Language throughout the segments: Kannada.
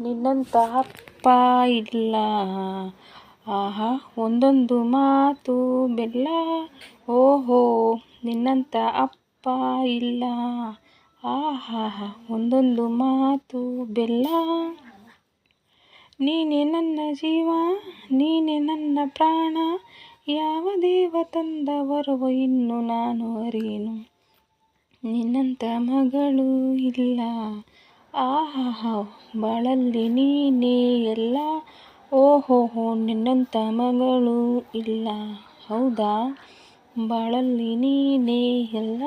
ನಿನ್ನಂಥ ಅಪ್ಪ ಇಲ್ಲ. ಆಹಾ, ಒಂದೊಂದು ಮಾತು ಬೆಲ್ಲ. ಓಹೋ ನಿನ್ನಂತ ಅಪ್ಪ ಇಲ್ಲ. ಆಹಾ, ಒಂದೊಂದು ಮಾತು ಬೆಲ್ಲ. ನೀನೇ ನನ್ನ ಜೀವ, ನೀನೇ ನನ್ನ ಪ್ರಾಣ. ಯಾವ ದೇವ ತಂದ ಬರುವ ಇನ್ನು ನಾನು ಅರಿಯೇನು. ನಿನ್ನಂತ ಮಗಳು ಇಲ್ಲ. ಆಹಾ ಬಾಳಲ್ಲಿ ನೀನೇ ಎಲ್ಲ? ಓಹೋಹೋ ನಿನ್ನಂಥ ಮಗಳು ಇಲ್ಲ. ಹೌದಾ? ಬಾಳಲ್ಲಿ ನೀನೇ ಎಲ್ಲ?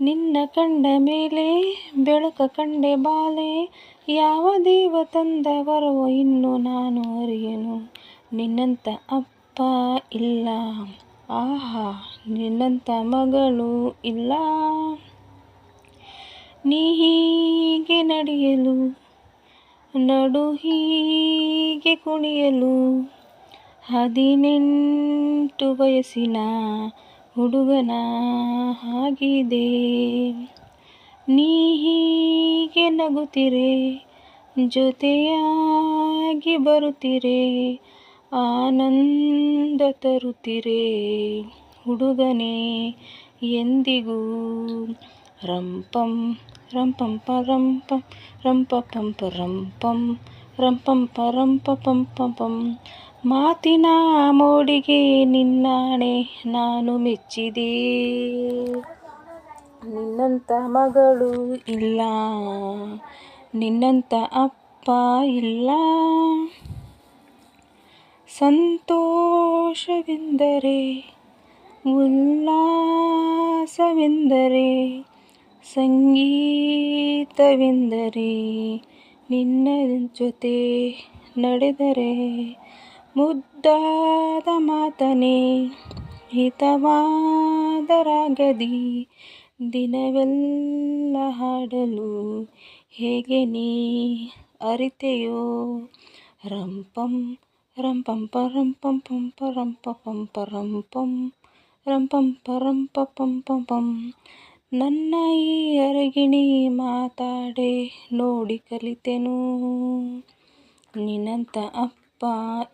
ನಿನ್ನ ಕಂಡ ಮೇಲೆ ಬೆಳಕ ಕಂಡೆ ಬಾಲೆ, ಯಾವ ದೇವ ತಂದ ಬರುವ ಇನ್ನು ನಾನು ಅರಿಯನು? ನಿನ್ನಂತ ಅಪ್ಪ ಇಲ್ಲ. ಆಹಾ, ನಿನ್ನಂಥ ಮಗಳು ಇಲ್ಲ. ನೀ ಹೀಗೆ ನಡೆಯಲು, ನಡು ಹೀಗೆ ಕುಣಿಯಲು, ಹದಿನೆಂಟು ವಯಸ್ಸಿನ ಹುಡುಗನ ಆಗಿದೆ ನೀ ಹೀಗೆ ನಗುತ್ತಿರೆ, ಜೊತೆಯಾಗಿ ಬರುತ್ತಿರೆ, ಆನಂದ ತರುತ್ತಿರೆ ಹುಡುಗನೇ ಎಂದಿಗೂ ರಂಪಂ ರಂಪಂ ಪರಂಪಂ ರಂಪ ಪಂಪ ರಂಪಂ ರಂಪಂ ಪರಂಪ ಪಂಪ ಪಂ ಮಾತಿನ ಮೋಡಿಗೆ ನಿನ್ನಾಣೆ ನಾನು ಮೆಚ್ಚಿದೆ. ನಿನ್ನಂತ ಮಗಳು ಇಲ್ಲ. ನಿನ್ನಂತ ಅಪ್ಪ ಇಲ್ಲ. ಸಂತೋಷವೆಂದರೆ, ಉಲ್ಲಾಸವೆಂದರೆ ಸಂಗೀತವೆಂದರೆ ನಿನ್ನ ಜೊತೆ ನಡೆದರೆ ಮುದ್ದಾದ ಮಾತನೆ ಹಿತವಾದ ರಾಗದಿ ದಿನವೆಲ್ಲ ಹಾಡಲು ಹೇಗೆ ನೀ ಅರಿತೆಯೋ? ರಂಪಂ ರಂಪಂ ಪರಂಪಂ ಪಂಪ ರಂಪ ಪಂಪ ರಂಪಂ ರಂಪಂ ಪರಂಪ ಪಂಪ ಪಂ ನನ್ನ ಈ ಅರಗಿಣಿ ಮಾತಾಡೆ ನೋಡಿ ಕಲಿತೆನು. ನಿನ್ನಂತ ಅಪ್ಪ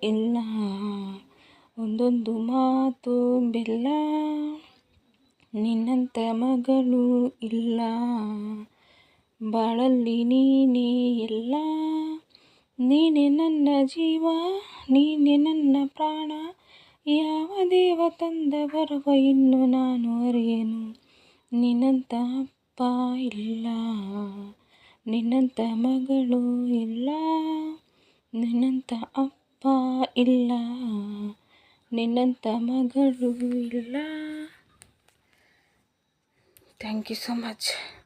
ಇಲ್ಲ, ಒಂದೊಂದು ಮಾತು ಬೆಲ್ಲ. ನಿನ್ನಂತ ಮಗಳು ಇಲ್ಲ, ಬಾಳಲ್ಲಿ ನೀನೇ ಎಲ್ಲ. ನೀನೆ ನನ್ನ ಜೀವ, ನೀನೆ ನನ್ನ ಪ್ರಾಣ. ಯಾವ ದೇವ ತಂದ ಬರುವ ಇನ್ನು ನಾನು ಅರಿಯೇನು? ನಿನ್ನಂಥ ಅಪ್ಪ ಇಲ್ಲ. ನಿನ್ನಂಥ ಮಗಳು ಇಲ್ಲ. ನಿನ್ನಂಥ ಅಪ್ಪ ಇಲ್ಲ. ನಿನ್ನಂಥ ಮಗಳು ಇಲ್ಲ. Thank you so much